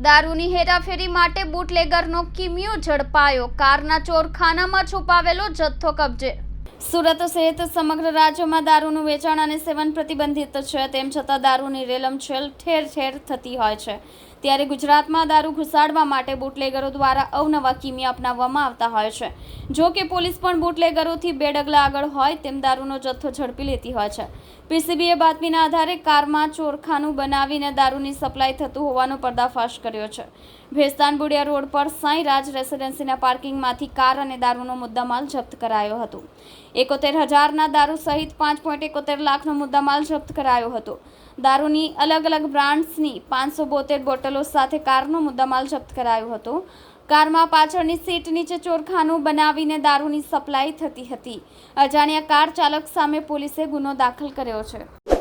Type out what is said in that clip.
દારૂની હેરાફેરી માટે બુટલેગરનો કિમિયો ઝડપાયો. કારના ચોરખાનામાં છુપાવેલો જથ્થો કબજે. સુરત સહિત સમગ્ર રાજ્યમાં દારૂનું વેચાણ અને સેવન પ્રતિબંધિત છે. તેમ છતાં દારૂની રેલમછેલ ઠેર ઠેર થતી હોય છે. ત્યારે ગુજરાતમાં દારૂ ઘુસાડવા માટે બુટલેગરો દ્વારા અવનવા કિમિયા અપનાવવામાં આવતા હોય છે. જો કે પોલીસ પણ બુટલેગરોથી બે ડગલા આગળ હોય તેમ દારૂનો જથ્થો ઝડપી લેતી હોય છે. પીસીબીએ બાતમીના આધારે કારમાં ચોરખાનું બનાવીને દારૂની સપ્લાય થતું હોવાનો પર્દાફાશ કર્યો છે. ભેસ્તાન બુડિયા રોડ પર સાંઈ રાજ રેસિડેન્સીના પાર્કિંગમાંથી કાર અને દારૂનો મુદ્દામાલ જપ્ત કરાયો હતો. એકોતેર હજારના દારૂ સહિત પાંચ પોઈન્ટ એકોતેર લાખનો મુદ્દામાલ જપ્ત કરાયો હતો. દારૂની અલગ અલગ બ્રાન્ડ્સની પાંચસો બોતેર બોટલો સાથે કારનો મુદ્દામાલ જપ્ત કરાયો હતો. કારમાં પાછળની સીટ નીચે ચોરખાનું બનાવીને દારૂની સપ્લાય થતી હતી. અજાણ્યા કાર ચાલક સામે પોલીસે ગુનો દાખલ કર્યો છે.